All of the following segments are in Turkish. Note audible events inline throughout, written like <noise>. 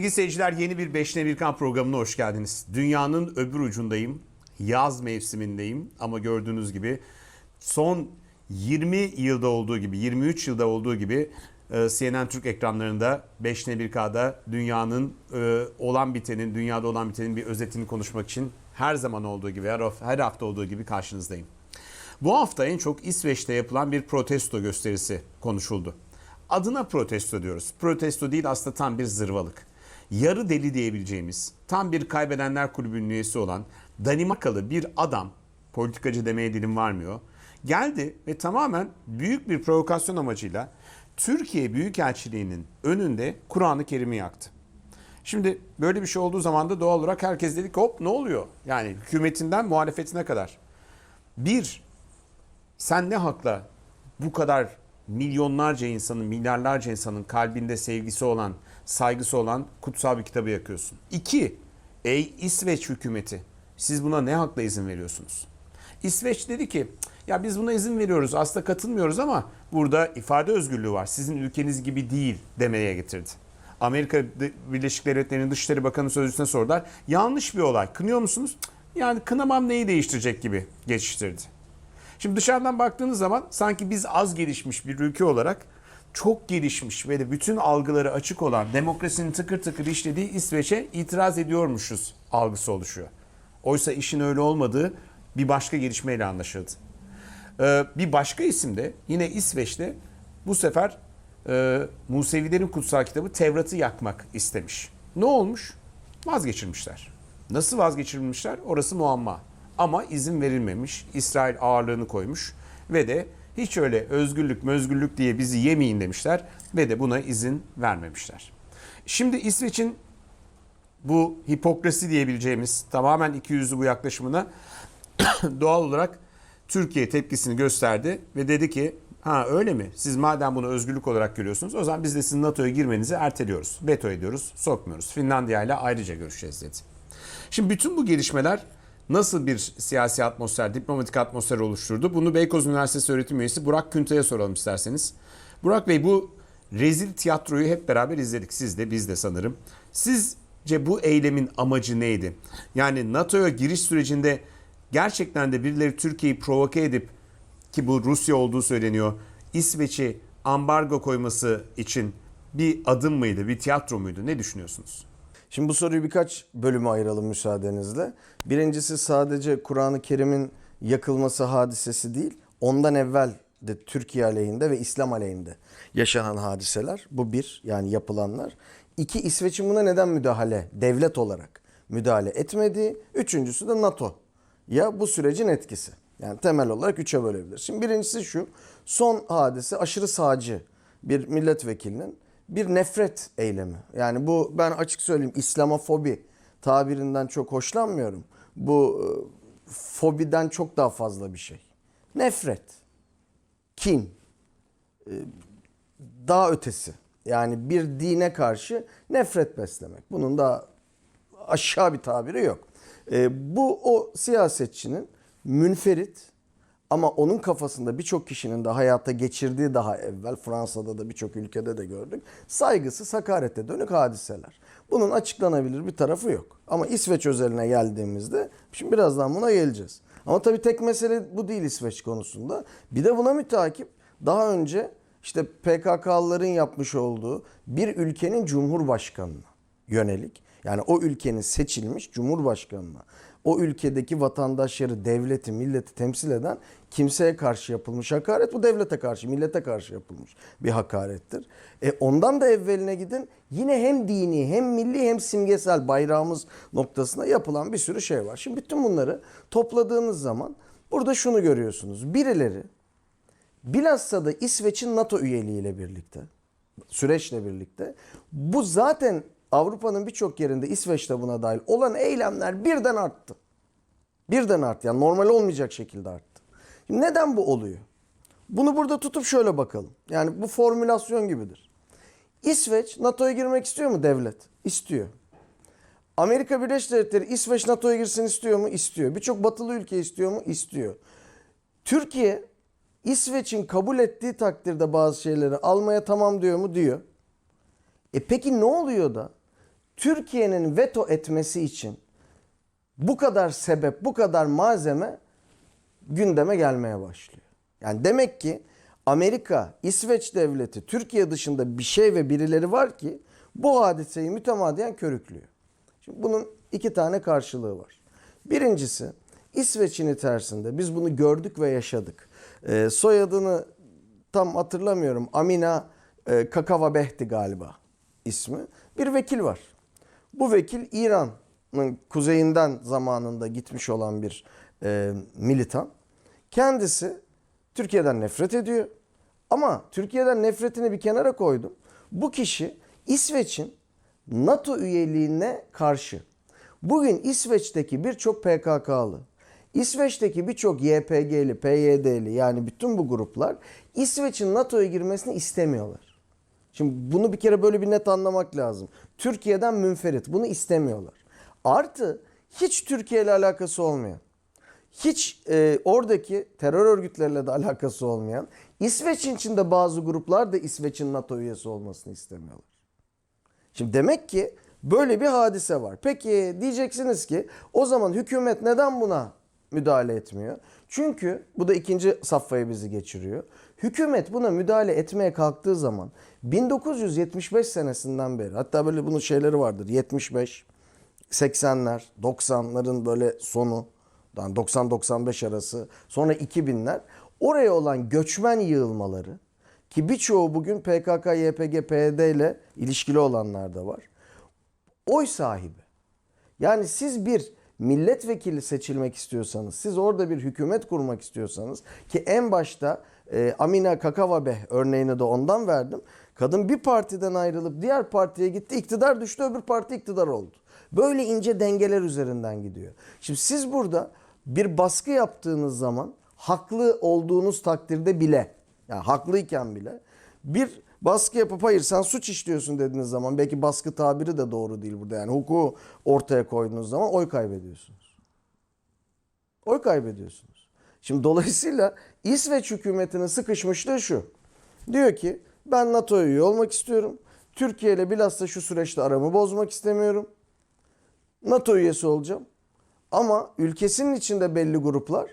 Sevgili seyirciler yeni bir Beşne Birkan programına hoş geldiniz. Dünyanın öbür ucundayım. Yaz mevsimindeyim ama gördüğünüz gibi son 20 yılda olduğu gibi 23 yılda olduğu gibi e, CNN Türk ekranlarında Beşne Birka'da dünyanın e, olan bitenin, dünyada olan bitenin bir özetini konuşmak için her zaman olduğu gibi, her hafta olduğu gibi karşınızdayım. Bu hafta en çok İsveç'te yapılan bir protesto gösterisi konuşuldu. Adına protesto diyoruz. Protesto değil aslında tam bir zırvalık. Yarı deli diyebileceğimiz, tam bir kaybedenler kulübünün üyesi olan Danimarkalı bir adam, politikacı demeye dilim varmıyor, geldi ve tamamen büyük bir provokasyon amacıyla Türkiye Büyükelçiliği'nin önünde Kur'an-ı Kerim'i yaktı. Şimdi böyle bir şey olduğu zaman da doğal olarak herkes dedi ki hop ne oluyor? Yani hükümetinden muhalefetine kadar. Bir, sen ne hakla bu kadar milyonlarca insanın, milyarlarca insanın kalbinde sevgisi olan, saygısı olan kutsal bir kitabı yakıyorsun? İki, ey İsveç hükümeti siz buna ne hakla izin veriyorsunuz? İsveç dedi ki ya biz buna izin veriyoruz aslında katılmıyoruz ama burada ifade özgürlüğü var. Sizin ülkeniz gibi değil demeye getirdi. Amerika Birleşik Devletleri'nin Dışişleri Bakanı sözcüsüne sordular. Yanlış bir olay. Kınıyor musunuz? Yani kınamam neyi değiştirecek gibi geçiştirdi. Şimdi dışarıdan baktığınız zaman sanki biz az gelişmiş bir ülke olarak çok gelişmiş ve de bütün algıları açık olan demokrasinin tıkır tıkır işlediği İsveç'e itiraz ediyormuşuz algısı oluşuyor. Oysa işin öyle olmadığı bir başka gelişmeyle anlaşıldı. Ee, bir başka isim de yine İsveç'te bu sefer e, Musevilerin kutsal kitabı Tevrat'ı yakmak istemiş. Ne olmuş? Vazgeçirmişler. Nasıl vazgeçirilmişler? Orası muamma. Ama izin verilmemiş. İsrail ağırlığını koymuş ve de hiç öyle özgürlük mözgürlük diye bizi yemeyin demişler ve de buna izin vermemişler. Şimdi İsveç'in bu hipokrasi diyebileceğimiz tamamen ikiyüzlü bu yaklaşımına <coughs> doğal olarak Türkiye tepkisini gösterdi ve dedi ki ha öyle mi? Siz madem bunu özgürlük olarak görüyorsunuz o zaman biz de sizin NATO'ya girmenizi erteliyoruz. Veto ediyoruz, sokmuyoruz. Finlandiya ile ayrıca görüşeceğiz dedi. Şimdi bütün bu gelişmeler nasıl bir siyasi atmosfer, diplomatik atmosfer oluşturdu? Bunu Beykoz Üniversitesi öğretim üyesi Burak Künta'ya soralım isterseniz. Burak Bey bu rezil tiyatroyu hep beraber izledik. Siz de biz de sanırım. Sizce bu eylemin amacı neydi? Yani NATO'ya giriş sürecinde gerçekten de birileri Türkiye'yi provoke edip ki bu Rusya olduğu söyleniyor. İsveç'i ambargo koyması için bir adım mıydı, bir tiyatro muydu? Ne düşünüyorsunuz? Şimdi bu soruyu birkaç bölüme ayıralım müsaadenizle. Birincisi sadece Kur'an-ı Kerim'in yakılması hadisesi değil, ondan evvel de Türkiye aleyhinde ve İslam aleyhinde yaşanan hadiseler. Bu bir yani yapılanlar. İki İsveç'in buna neden müdahale, devlet olarak müdahale etmediği. Üçüncüsü de NATO. Ya bu sürecin etkisi. Yani temel olarak üçe bölebiliriz. Şimdi birincisi şu. Son hadise aşırı sağcı bir milletvekilinin bir nefret eylemi. Yani bu ben açık söyleyeyim İslamofobi tabirinden çok hoşlanmıyorum. Bu e, fobiden çok daha fazla bir şey. Nefret, kin, e, daha ötesi. Yani bir dine karşı nefret beslemek. Bunun da aşağı bir tabiri yok. E, bu o siyasetçinin münferit ama onun kafasında birçok kişinin de hayata geçirdiği daha evvel Fransa'da da birçok ülkede de gördük. Saygısız hakarete dönük hadiseler. Bunun açıklanabilir bir tarafı yok. Ama İsveç özeline geldiğimizde şimdi birazdan buna geleceğiz. Ama tabii tek mesele bu değil İsveç konusunda. Bir de buna müteakip daha önce işte PKK'lıların yapmış olduğu bir ülkenin cumhurbaşkanına yönelik yani o ülkenin seçilmiş cumhurbaşkanına o ülkedeki vatandaşları, devleti, milleti temsil eden kimseye karşı yapılmış hakaret bu devlete karşı, millete karşı yapılmış bir hakarettir. E ondan da evveline gidin yine hem dini hem milli hem simgesel bayrağımız noktasında yapılan bir sürü şey var. Şimdi bütün bunları topladığınız zaman burada şunu görüyorsunuz. Birileri bilhassa da İsveç'in NATO üyeliğiyle birlikte, süreçle birlikte bu zaten Avrupa'nın birçok yerinde İsveç'te buna dahil olan eylemler birden arttı. Birden arttı. Yani normal olmayacak şekilde arttı. Şimdi neden bu oluyor? Bunu burada tutup şöyle bakalım. Yani bu formülasyon gibidir. İsveç NATO'ya girmek istiyor mu devlet? İstiyor. Amerika Birleşik Devletleri İsveç NATO'ya girsin istiyor mu? İstiyor. Birçok batılı ülke istiyor mu? İstiyor. Türkiye İsveç'in kabul ettiği takdirde bazı şeyleri almaya tamam diyor mu? Diyor. E peki ne oluyor da Türkiye'nin veto etmesi için bu kadar sebep, bu kadar malzeme gündeme gelmeye başlıyor. Yani demek ki Amerika, İsveç devleti, Türkiye dışında bir şey ve birileri var ki bu hadiseyi mütemadiyen körüklüyor. Şimdi bunun iki tane karşılığı var. Birincisi İsveç'in içerisinde biz bunu gördük ve yaşadık. Ee, soyadını tam hatırlamıyorum. Amina e, Kakavabehti galiba ismi. Bir vekil var. Bu vekil İran'ın kuzeyinden zamanında gitmiş olan bir e, militan. Kendisi Türkiye'den nefret ediyor. Ama Türkiye'den nefretini bir kenara koydum. Bu kişi İsveç'in NATO üyeliğine karşı. Bugün İsveç'teki birçok PKK'lı, İsveç'teki birçok YPG'li, PYD'li yani bütün bu gruplar İsveç'in NATO'ya girmesini istemiyorlar. Şimdi bunu bir kere böyle bir net anlamak lazım. Türkiye'den münferit bunu istemiyorlar. Artı hiç Türkiye ile alakası olmayan, hiç e, oradaki terör örgütleriyle de alakası olmayan, İsveç'in içinde bazı gruplar da İsveç'in NATO üyesi olmasını istemiyorlar. Şimdi demek ki böyle bir hadise var. Peki diyeceksiniz ki o zaman hükümet neden buna müdahale etmiyor? Çünkü bu da ikinci safhaya bizi geçiriyor. Hükümet buna müdahale etmeye kalktığı zaman 1975 senesinden beri hatta böyle bunun şeyleri vardır. 75, 80'ler, 90'ların böyle sonu, yani 90-95 arası, sonra 2000'ler oraya olan göçmen yığılmaları ki birçoğu bugün PKK, YPG, PYD ile ilişkili olanlar da var. Oy sahibi. Yani siz bir milletvekili seçilmek istiyorsanız, siz orada bir hükümet kurmak istiyorsanız ki en başta e, Amina Kakavabeh örneğini de ondan verdim. Kadın bir partiden ayrılıp diğer partiye gitti, iktidar düştü, öbür parti iktidar oldu. Böyle ince dengeler üzerinden gidiyor. Şimdi siz burada bir baskı yaptığınız zaman haklı olduğunuz takdirde bile, yani haklıyken bile bir baskı yapıp hayır sen suç işliyorsun dediğiniz zaman belki baskı tabiri de doğru değil burada. Yani hukuku ortaya koyduğunuz zaman oy kaybediyorsunuz. Oy kaybediyorsunuz. Şimdi dolayısıyla İsveç hükümetinin sıkışmışlığı şu. Diyor ki ben NATO'ya üye olmak istiyorum. Türkiye ile bilhassa şu süreçte aramı bozmak istemiyorum. NATO üyesi olacağım. Ama ülkesinin içinde belli gruplar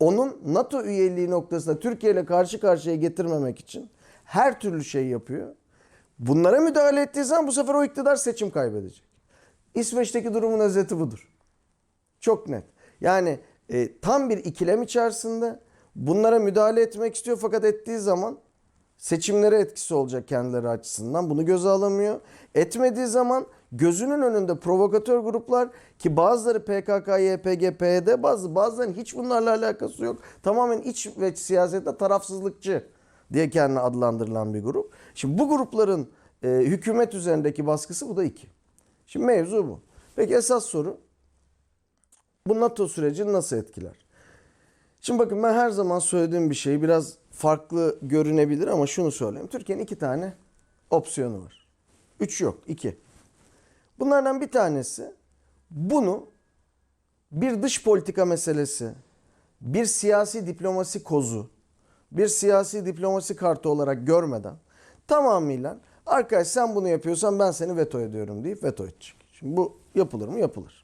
onun NATO üyeliği noktasında Türkiye ile karşı karşıya getirmemek için her türlü şey yapıyor. Bunlara müdahale ettiği zaman bu sefer o iktidar seçim kaybedecek. İsveç'teki durumun özeti budur. Çok net. Yani e, tam bir ikilem içerisinde bunlara müdahale etmek istiyor fakat ettiği zaman seçimlere etkisi olacak kendileri açısından. Bunu göze alamıyor. Etmediği zaman gözünün önünde provokatör gruplar ki bazıları PKK, YPG, PYD bazı bazılarının hiç bunlarla alakası yok. Tamamen iç ve siyasette tarafsızlıkçı diye kendine adlandırılan bir grup. Şimdi bu grupların e, hükümet üzerindeki baskısı bu da iki. Şimdi mevzu bu. Peki esas soru bu NATO sürecini nasıl etkiler? Şimdi bakın ben her zaman söylediğim bir şey biraz farklı görünebilir ama şunu söyleyeyim. Türkiye'nin iki tane opsiyonu var. Üç yok, iki. Bunlardan bir tanesi bunu bir dış politika meselesi, bir siyasi diplomasi kozu, bir siyasi diplomasi kartı olarak görmeden tamamıyla arkadaş sen bunu yapıyorsan ben seni veto ediyorum deyip veto edecek. Şimdi bu yapılır mı? Yapılır.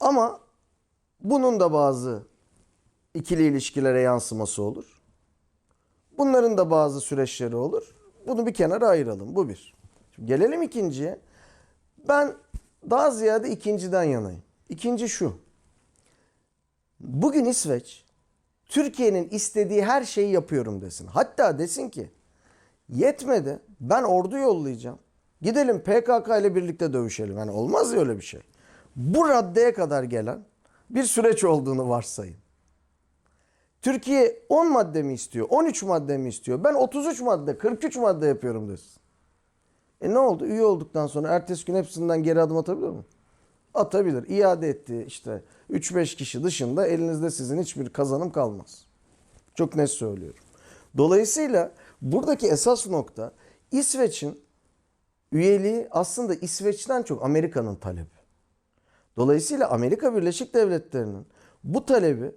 Ama bunun da bazı ikili ilişkilere yansıması olur. Bunların da bazı süreçleri olur. Bunu bir kenara ayıralım. Bu bir. Şimdi gelelim ikinciye. Ben daha ziyade ikinciden yanayım. İkinci şu. Bugün İsveç Türkiye'nin istediği her şeyi yapıyorum desin. Hatta desin ki yetmedi ben ordu yollayacağım. Gidelim PKK ile birlikte dövüşelim. Yani olmaz ya öyle bir şey. Bu raddeye kadar gelen bir süreç olduğunu varsayın. Türkiye 10 madde mi istiyor? 13 madde mi istiyor? Ben 33 madde, 43 madde yapıyorum desin. E ne oldu? Üye olduktan sonra ertesi gün hepsinden geri adım atabilir mi? Atabilir. İade etti işte 3-5 kişi dışında elinizde sizin hiçbir kazanım kalmaz. Çok net söylüyorum. Dolayısıyla buradaki esas nokta İsveç'in üyeliği aslında İsveç'ten çok Amerika'nın talebi. Dolayısıyla Amerika Birleşik Devletleri'nin bu talebi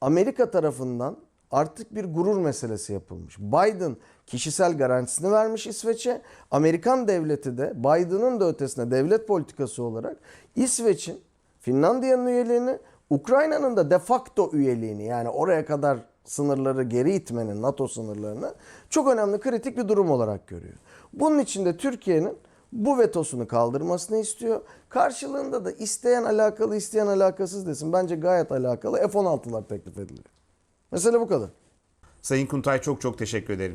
Amerika tarafından artık bir gurur meselesi yapılmış. Biden kişisel garantisini vermiş İsveç'e. Amerikan devleti de Biden'ın da ötesine devlet politikası olarak İsveç'in Finlandiya'nın üyeliğini, Ukrayna'nın da de facto üyeliğini yani oraya kadar sınırları geri itmenin NATO sınırlarını çok önemli kritik bir durum olarak görüyor. Bunun için de Türkiye'nin bu vetosunu kaldırmasını istiyor. Karşılığında da isteyen alakalı isteyen alakasız desin. Bence gayet alakalı F-16'lar teklif ediliyor. Mesele bu kadar. Sayın Kuntay çok çok teşekkür ederim.